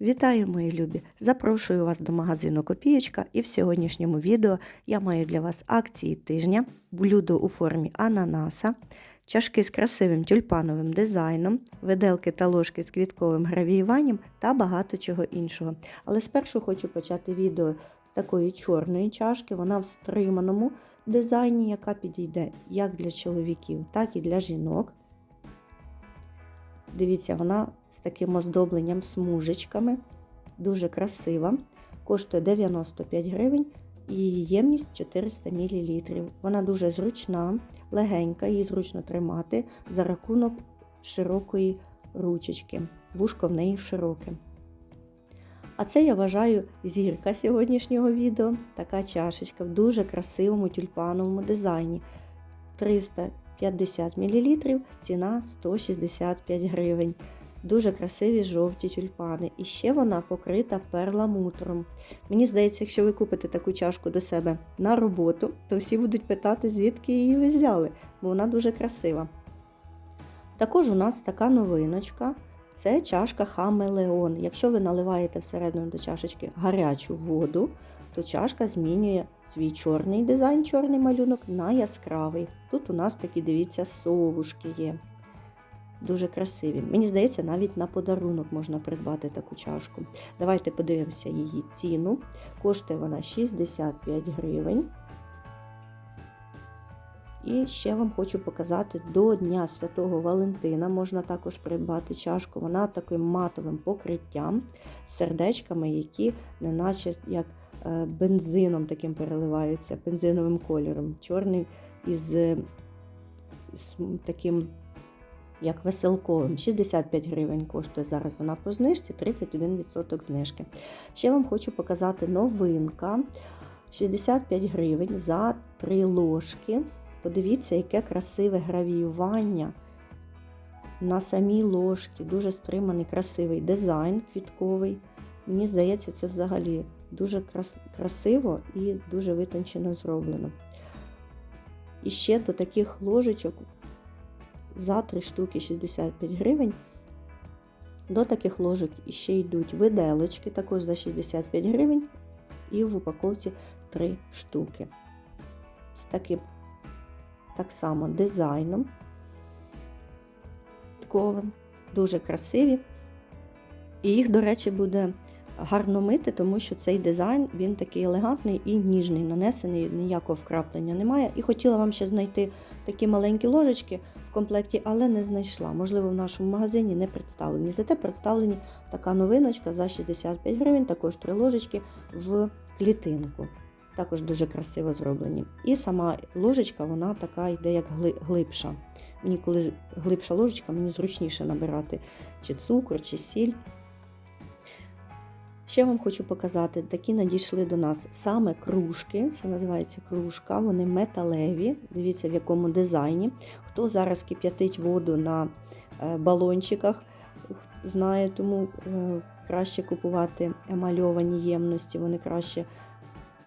Вітаю, мої любі! Запрошую вас до магазину Копієчка і в сьогоднішньому відео я маю для вас акції тижня, блюдо у формі ананаса, чашки з красивим тюльпановим дизайном, виделки та ложки з квітковим гравіюванням та багато чого іншого. Але спершу хочу почати відео з такої чорної чашки. Вона в стриманому дизайні, яка підійде як для чоловіків, так і для жінок. Дивіться, вона з таким оздобленням смужечками. Дуже красива. Коштує 95 гривень і ємність 400 мл. Вона дуже зручна, легенька, її зручно тримати за рахунок широкої ручечки. Вушко в неї широке. А це я вважаю зірка сьогоднішнього відео. Така чашечка в дуже красивому тюльпановому дизайні. 300 50 мл, ціна 165 гривень. Дуже красиві жовті тюльпани. І ще вона покрита перламутром. Мені здається, якщо ви купите таку чашку до себе на роботу, то всі будуть питати, звідки її ви взяли, бо вона дуже красива. Також у нас така новиночка. Це чашка Хамелеон. Якщо ви наливаєте всередину до чашечки гарячу воду, то чашка змінює свій чорний дизайн, чорний малюнок на яскравий. Тут у нас такі, дивіться, совушки є. Дуже красиві. Мені здається, навіть на подарунок можна придбати таку чашку. Давайте подивимося її ціну. Коштує вона 65 гривень. І ще вам хочу показати до Дня Святого Валентина можна також придбати чашку. Вона таким матовим покриттям з сердечками, які не наче як бензином таким переливаються, бензиновим кольором. Чорний із, з таким, як веселковим. 65 гривень коштує зараз вона по знижці, 31% знижки. Ще вам хочу показати новинка. 65 гривень за 3 ложки. Подивіться, яке красиве гравіювання на самій ложці. Дуже стриманий, красивий дизайн квітковий. Мені здається, це взагалі дуже красиво і дуже витончено зроблено. І ще до таких ложечок за 3 штуки 65 гривень. До таких ложок ще йдуть виделочки, також за 65 гривень, і в упаковці 3 штуки. З таким так само дизайном. Дуже красиві. І їх, до речі, буде гарно мити, тому що цей дизайн він такий елегантний і ніжний, нанесений, ніякого вкраплення немає. І хотіла вам ще знайти такі маленькі ложечки в комплекті, але не знайшла. Можливо, в нашому магазині не представлені. Зате представлені така новиночка за 65 гривень, також три ложечки в клітинку. Також дуже красиво зроблені. І сама ложечка, вона така йде як глибша. Мені коли глибша ложечка, мені зручніше набирати чи цукор, чи сіль. Ще вам хочу показати, такі надійшли до нас саме кружки. Це називається кружка, вони металеві. Дивіться, в якому дизайні. Хто зараз кип'ятить воду на е, балончиках, знає, тому е, краще купувати емальовані ємності, вони краще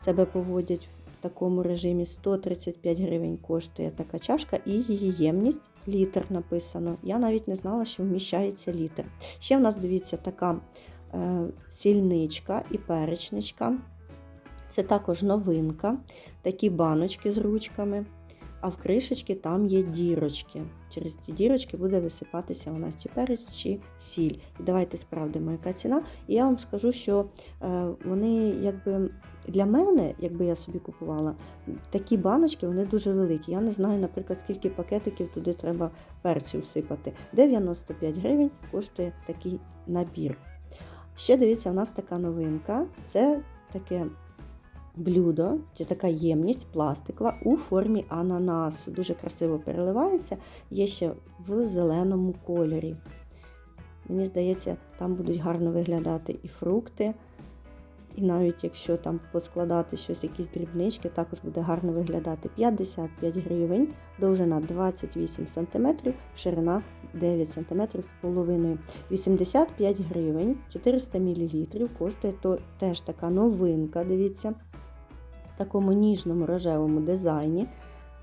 себе поводять в такому режимі. 135 гривень коштує така чашка, і її ємність літр написано. Я навіть не знала, що вміщається літр. Ще в нас, дивіться, така. Е, сільничка і перечничка. Це також новинка, такі баночки з ручками, а в кришечки там є дірочки. Через ці дірочки буде висипатися у нас чи переч, чи сіль. І давайте справдимо, яка ціна. І я вам скажу, що е, вони якби для мене, якби я собі купувала, такі баночки вони дуже великі. Я не знаю, наприклад, скільки пакетиків туди треба перцю всипати. 95 гривень коштує такий набір. Ще дивіться, у нас така новинка це таке блюдо чи така ємність пластикова у формі ананасу. Дуже красиво переливається, є ще в зеленому кольорі. Мені здається, там будуть гарно виглядати і фрукти. І навіть якщо там поскладати щось, якісь дрібнички, також буде гарно виглядати 55 гривень, довжина 28 см, ширина 9 см з половиною. 85 гривень, 400 мл коштує то теж така новинка, дивіться, в такому ніжному рожевому дизайні.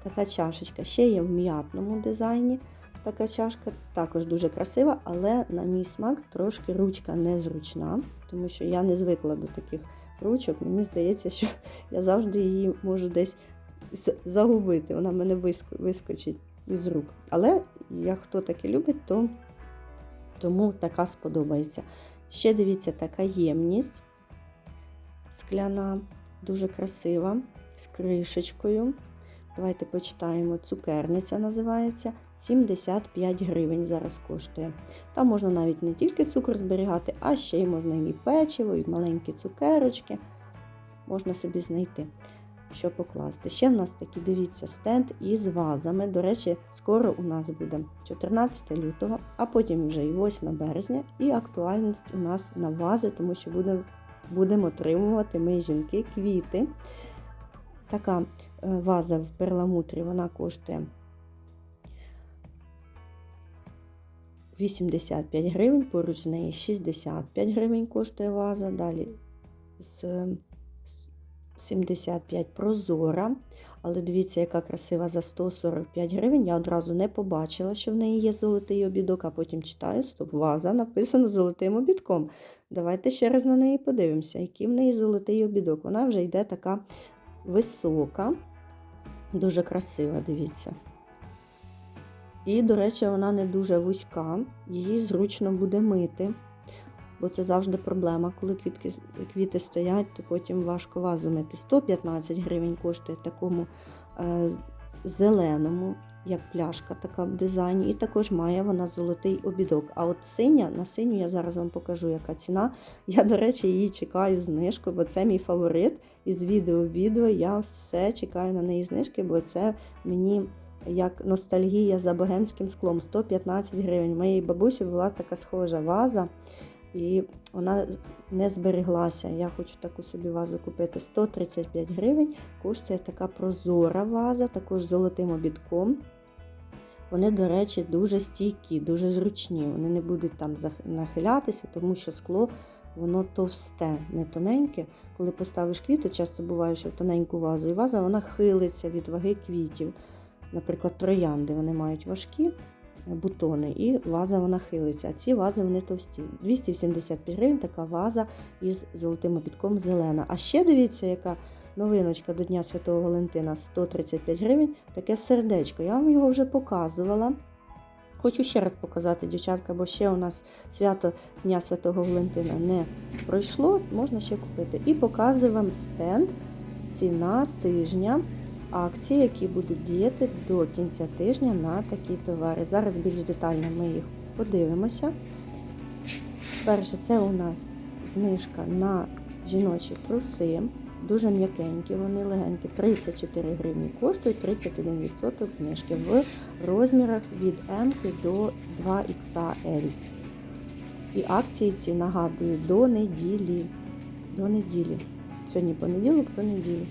Така чашечка ще є в м'ятному дизайні. Така чашка, також дуже красива, але на мій смак трошки ручка незручна, тому що я не звикла до таких ручок. Мені здається, що я завжди її можу десь загубити. Вона мене вискочить із рук. Але як хто таке любить, то тому така сподобається. Ще дивіться, така ємність скляна, дуже красива, з кришечкою. Давайте почитаємо. Цукерниця називається 75 гривень зараз коштує. Там можна навіть не тільки цукор зберігати, а ще й можна і печиво, і маленькі цукерочки. Можна собі знайти, що покласти. Ще в нас такий, дивіться, стенд із вазами. До речі, скоро у нас буде 14 лютого, а потім вже і 8 березня. І актуальність у нас на вази, тому що будемо будемо отримувати ми жінки квіти. Така е, ваза в перламутрі вона коштує 85 гривень, поруч з неї 65 гривень коштує ваза. Далі з 75 прозора. Але дивіться, яка красива за 145 гривень. Я одразу не побачила, що в неї є золотий обідок, а потім читаю, стоп, ваза написано золотим обідком. Давайте ще раз на неї подивимося, який в неї золотий обідок. Вона вже йде така висока, дуже красива, дивіться. І, до речі, вона не дуже вузька, її зручно буде мити, бо це завжди проблема. Коли квітки, квіти стоять, то потім важко вазу мити. 115 гривень коштує такому е, зеленому, як пляшка, така в дизайні. І також має вона золотий обідок. А от синя, на синю я зараз вам покажу, яка ціна. Я, до речі, її чекаю знижку, бо це мій фаворит. Із відео в відео я все чекаю на неї знижки, бо це мені як ностальгія за богемським склом 115 гривень. Моїй бабусі була така схожа ваза, і вона не збереглася. Я хочу таку собі вазу купити. 135 гривень. Коштує така прозора ваза, також золотим обідком. Вони, до речі, дуже стійкі, дуже зручні. Вони не будуть там нахилятися, тому що скло воно товсте, не тоненьке. Коли поставиш квіти, часто буває, що в тоненьку вазу, і ваза вона хилиться від ваги квітів. Наприклад, троянди вони мають важкі бутони, і ваза вона хилиться. А ці вази вони товсті. 275 гривень така ваза із золотим обідком зелена. А ще дивіться, яка новиночка до Дня Святого Валентина 135 гривень, таке сердечко. Я вам його вже показувала. Хочу ще раз показати, дівчатка, бо ще у нас свято Дня Святого Валентина не пройшло, можна ще купити. І показую вам стенд, ціна тижня акції, які будуть діяти до кінця тижня на такі товари. Зараз більш детально ми їх подивимося. Перше, це у нас знижка на жіночі труси. Дуже м'якенькі, вони легенькі. 34 гривні коштують, 31% знижки в розмірах від М до 2XL. І акції ці нагадую до неділі. До неділі. Сьогодні понеділок, до неділі.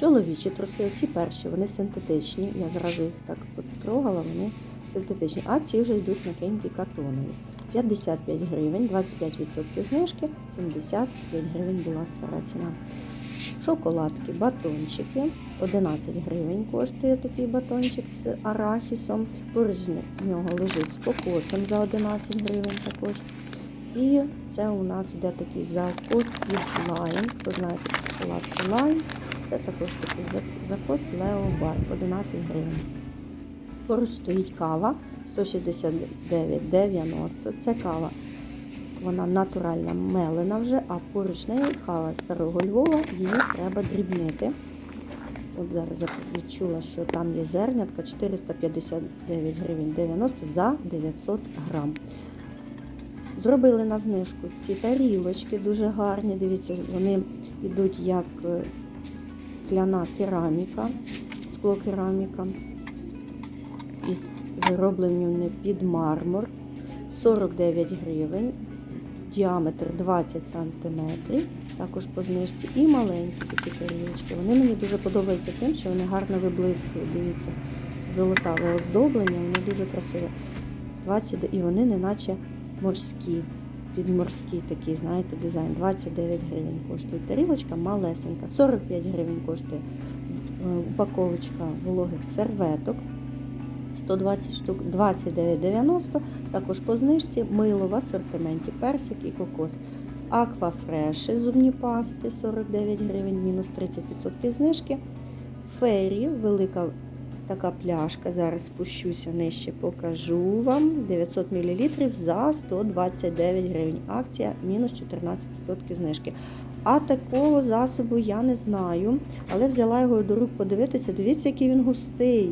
Чоловічі труси, оці перші, вони синтетичні. Я зразу їх так потрогала, вони синтетичні. А ці вже йдуть м'якенькі катонові. 55 гривень, 25% знижки, 75 гривень була стара ціна. Шоколадки, батончики. 11 гривень коштує такий батончик з арахісом. Поруч з нього лежить з кокосом за 11 гривень також. І це у нас йде такий закос від лайм. Хто знає таку шоколадку лайм. Це також такий закос Лео Бар 11 гривень. Поруч стоїть кава 169,90. Це кава, вона натуральна мелена вже, а поруч неї кава старого Львова, її треба дрібнити. От зараз я відчула, що там є зернятка 459 гривень 90 за 900 грам. Зробили на знижку ці тарілочки дуже гарні. Дивіться, вони йдуть як скляна кераміка, склокераміка із виробленням під мармур 49 гривень, діаметр 20 см, також по знижці, і маленькі такі тарілочки. Вони мені дуже подобаються тим, що вони гарно виблискують. Дивіться, золотаве оздоблення, вони дуже красиві. 20, і вони неначе морські підморський такий, знаєте, дизайн. 29 гривень коштує тарілочка малесенька, 45 гривень коштує упаковочка вологих серветок 120 штук 29,90. Також по знижці мило в асортименті персик і кокос. Аквафреші зубні пасти 49 гривень, мінус 30% знижки. Фері, велика така пляшка. Зараз спущуся нижче, покажу вам. 900 мл за 129 гривень. Акція мінус 14% знижки. А такого засобу я не знаю, але взяла його до рук подивитися. Дивіться, який він густий.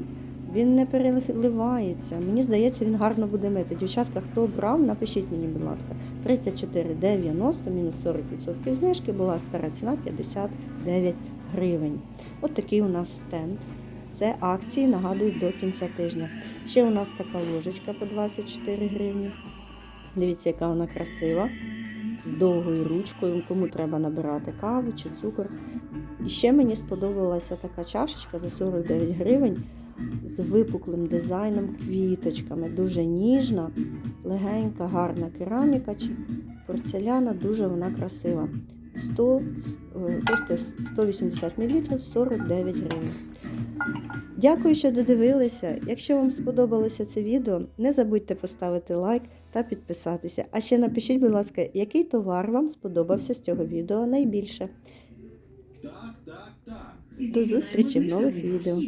Він не переливається. Мені здається, він гарно буде мити. Дівчатка, хто брав, напишіть мені, будь ласка. 34,90 мінус 40% знижки була стара ціна 59 гривень. От такий у нас стенд. Це акції, нагадую, до кінця тижня. Ще у нас така ложечка по 24 гривні. Дивіться, яка вона красива. З довгою ручкою, кому треба набирати каву чи цукор. І ще мені сподобалася така чашечка за 49 гривень з випуклим дизайном, квіточками. Дуже ніжна, легенька, гарна кераміка чи порцеляна, дуже вона красива. 100, е, коштує 180 мл 49 гривень. Дякую, що додивилися. Якщо вам сподобалося це відео, не забудьте поставити лайк та підписатися. А ще напишіть, будь ласка, який товар вам сподобався з цього відео найбільше. До зустрічі в нових відео.